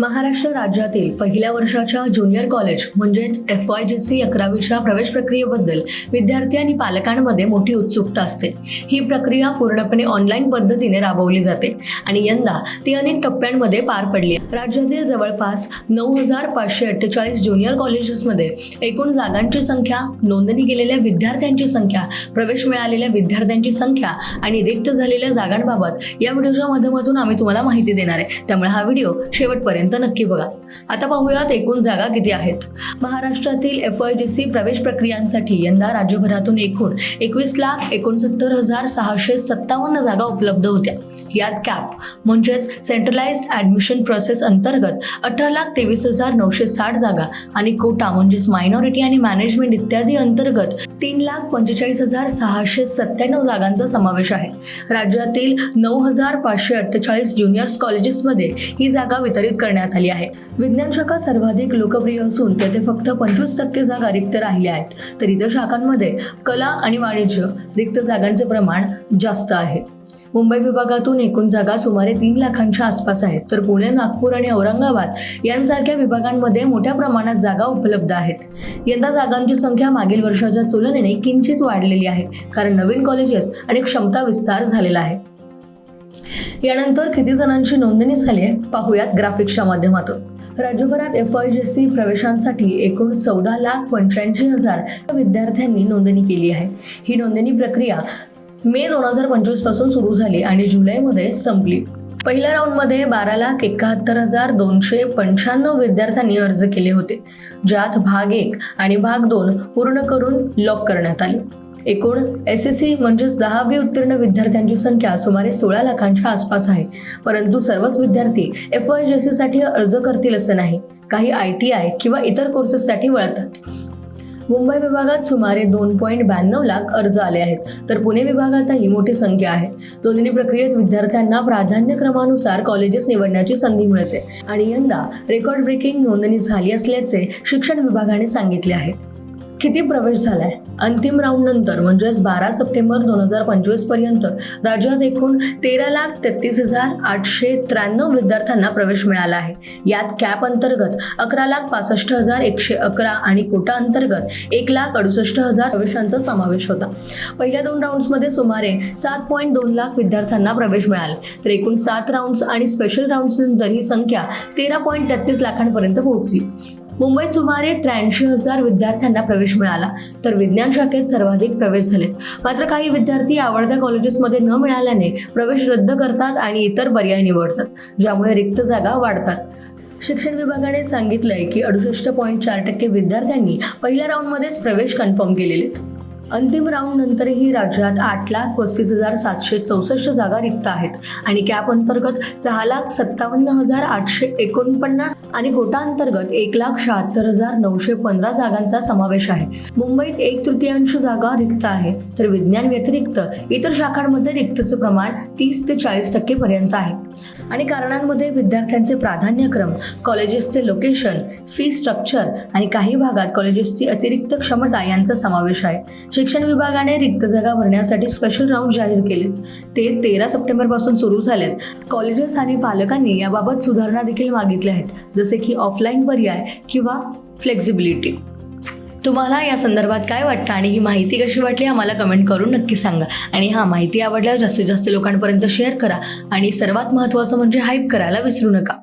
महाराष्ट्र राज्यातील पहिल्या वर्षाच्या ज्युनियर कॉलेज म्हणजेच एफ वाय जी सी अकरावीच्या प्रवेश प्रक्रियेबद्दल विद्यार्थी आणि पालकांमध्ये मोठी उत्सुकता असते. ही प्रक्रिया पूर्णपणे ऑनलाईन पद्धतीने राबवली जाते आणि यंदा ती अनेक टप्प्यांमध्ये पार पडली राज्यातील जवळपास नऊ हजार पाचशे अठ्ठेचाळीस ज्युनियर कॉलेजेसमध्ये एकूण जागांची संख्या नोंदणी केलेल्या विद्यार्थ्यांची संख्या प्रवेश मिळालेल्या विद्यार्थ्यांची संख्या आणि रिक्त झालेल्या जागांबाबत या व्हिडिओच्या माध्यमातून आम्ही तुम्हाला माहिती देणार आहे. त्यामुळे हा व्हिडिओ शेवटपर्यंत नक्की बघा. आता पाहूयात एकूण जागा किती आहेत. महाराष्ट्रातील एफ आय डी सी प्रवेश प्रक्रियांसाठी यंदा राज्यभरातून एकूण एकवीस लाख एकोणसत्तर हजार सहाशे सत्तावन्न जागा उपलब्ध होत्या. यात कॅप म्हणजेच सेंट्रलाइज्ड ऍडमिशन प्रोसेस अंतर्गत अठरा लाख तेवीस हजार नऊशे साठ जागा आणि कोटा म्हणजेच मायनॉरिटी आणि मॅनेजमेंट इत्यादी अंतर्गत तीन लाख पंचेचाळीस हजार सहाशे सत्त्याण्णव जागांचा समावेश आहे. राज्यातील नऊ हजार पाचशे अठ्ठेचाळीस ज्युनियर्स कॉलेजेसमध्ये ही जागा वितरित करण्यात आली आहे. विज्ञान शाखा सर्वाधिक लोकप्रिय असून तेथे फक्त पंचवीस टक्के जागा रिक्त राहिल्या आहेत. तर इतर शाखांमध्ये कला आणि वाणिज्य रिक्त जागांचे प्रमाण जास्त आहे. मुंबई विभागातून एकूण जागा सुमारे तीन लाखांच्या आसपास आहेत. तर पुणे नागपूर आणि औरंगाबाद यांसारख्या विभागांमध्ये मोठ्या प्रमाणात जागा उपलब्ध आहेत. यंदा जागांची संख्या मागील वर्षाच्या तुलनेने किंचित वाढलेली आहे कारण नवीन कॉलेजेस आणि क्षमता विस्तार झालेला आहे. यानंतर किती जणांची नोंदणी झाली आहे पाहूयात ग्राफिक्सच्या माध्यमातून. राज्यभरात एफ आय जी सी प्रवेशांसाठी एकूण चौदा लाख पंच्याऐंशी हजार विद्यार्थ्यांनी नोंदणी केली आहे. ही नोंदणी प्रक्रिया मे दोन हजार पंचवीसपासून सुरू झाली आणि जुलैमध्ये संपली. पहिल्या राऊंडमध्ये बारा लाख एकाहत्तर हजार दोनशे पंच्याण्णव विद्यार्थ्यांनी अर्ज केले होते ज्यात भाग एक आणि भाग दोन पूर्ण करून लॉक करण्यात आले. एकूण एस एस सी म्हणजेच दहावी उत्तीर्ण विद्यार्थ्यांची संख्या सुमारे सोळा लाखांच्या आसपास आहे. परंतु सर्वच विद्यार्थी एफ आय जे सीसाठी अर्ज करतील असं नाही. काही आय टी आय किंवा इतर कोर्सेससाठी वळतात. मुंबई विभागात सुमारे दोन पॉईंट ब्याण्णव लाख अर्ज आले आहेत. तर पुणे विभागातही मोठी संख्या आहे. नोंदणी प्रक्रियेत विद्यार्थ्यांना प्राधान्यक्रमानुसार कॉलेजेस निवडण्याची संधी मिळते. आणि यंदा रेकॉर्ड ब्रेकिंग नोंदणी झाली असल्याचे शिक्षण विभागाने सांगितले आहे. किती प्रवेश झालाय? अंतिम राऊंड नंतर म्हणजेच बारा सप्टेंबर दोन हजार पंचवीसपर्यंत राज्यात एकूण तेरा लाख तेहतीस हजार आठशे त्र्याण्णव विद्यार्थ्यांना प्रवेश मिळाला आहे. यात कॅप अंतर्गत अकरा लाख पासष्ट हजार एकशे अकरा आणि कोटा अंतर्गत एक लाख अडुसष्ट हजार प्रवेशांचा समावेश होता. पहिल्या दोन राऊंड्समध्ये सुमारे सात पॉईंट दोन लाख विद्यार्थ्यांना प्रवेश मिळाले. तर एकूण सात राऊंड्स आणि स्पेशल राऊंड्स नंतर ही संख्या तेरा पॉईंट तेहतीस लाखांपर्यंत पोहोचली. मुंबईत सुमारे त्र्याऐंशी हजार विद्यार्थ्यांना प्रवेश मिळाला तर विज्ञान शाखेत सर्वाधिक प्रवेश झालेत. मात्र काही विद्यार्थी आवडत्या कॉलेजेसमध्ये न मिळाल्याने प्रवेश रद्द करतात आणि इतर पर्याय निवडतात ज्यामुळे रिक्त जागा वाढतात. शिक्षण विभागाने सांगितलंय की अडुसष्ट पॉईंट चार टक्के विद्यार्थ्यांनी पहिल्या राऊंडमध्येच प्रवेश कन्फर्म केलेले आहेत अंतिम राऊंड नंतरही राज्यात आठ लाख पस्तीस हजार सातशे चौसष्ट जागा रिक्त आहेत आणि कॅप अंतर्गत सहा लाख सत्तावन्न हजार आठशे एकोणपन्नास आणि कोटा अंतर्गत एक लाख शहात्तर हजार नऊशे पंधरा जागांचा समावेश आहे. मुंबईत एक तृतीयांश जागा रिक्त आहे. तर विज्ञान व्यतिरिक्त इतर शाखांमध्ये रिक्तचं प्रमाण तीस ते चाळीस टक्के पर्यंत आहे. आणि कारणांमध्ये विद्यार्थ्यांचे प्राधान्यक्रम कॉलेजेसचे लोकेशन फी स्ट्रक्चर आणि काही भागात कॉलेजेसची अतिरिक्त क्षमता यांचा समावेश आहे. शिक्षण विभागाने रिक्त जागा भरण्यासाठी स्पेशल राऊंड जाहीर केले ते तेरा सप्टेंबरपासून सुरू झालेत. कॉलेजेस आणि पालकांनी याबाबत सुधारणा देखील मागितल्या आहेत. जसे की ऑफलाईन पर्याय किंवा फ्लेक्झिबिलिटी तुम्हाला या संदर्भात काय वाटतं आणि ही माहिती कशी वाटली आम्हाला कमेंट करून नक्की सांगा. आणि हा माहिती आवडल्यास जास्तीत जास्त लोकांपर्यंत शेअर करा आणि सर्वात महत्त्वाचं म्हणजे हाईप करायला विसरू नका.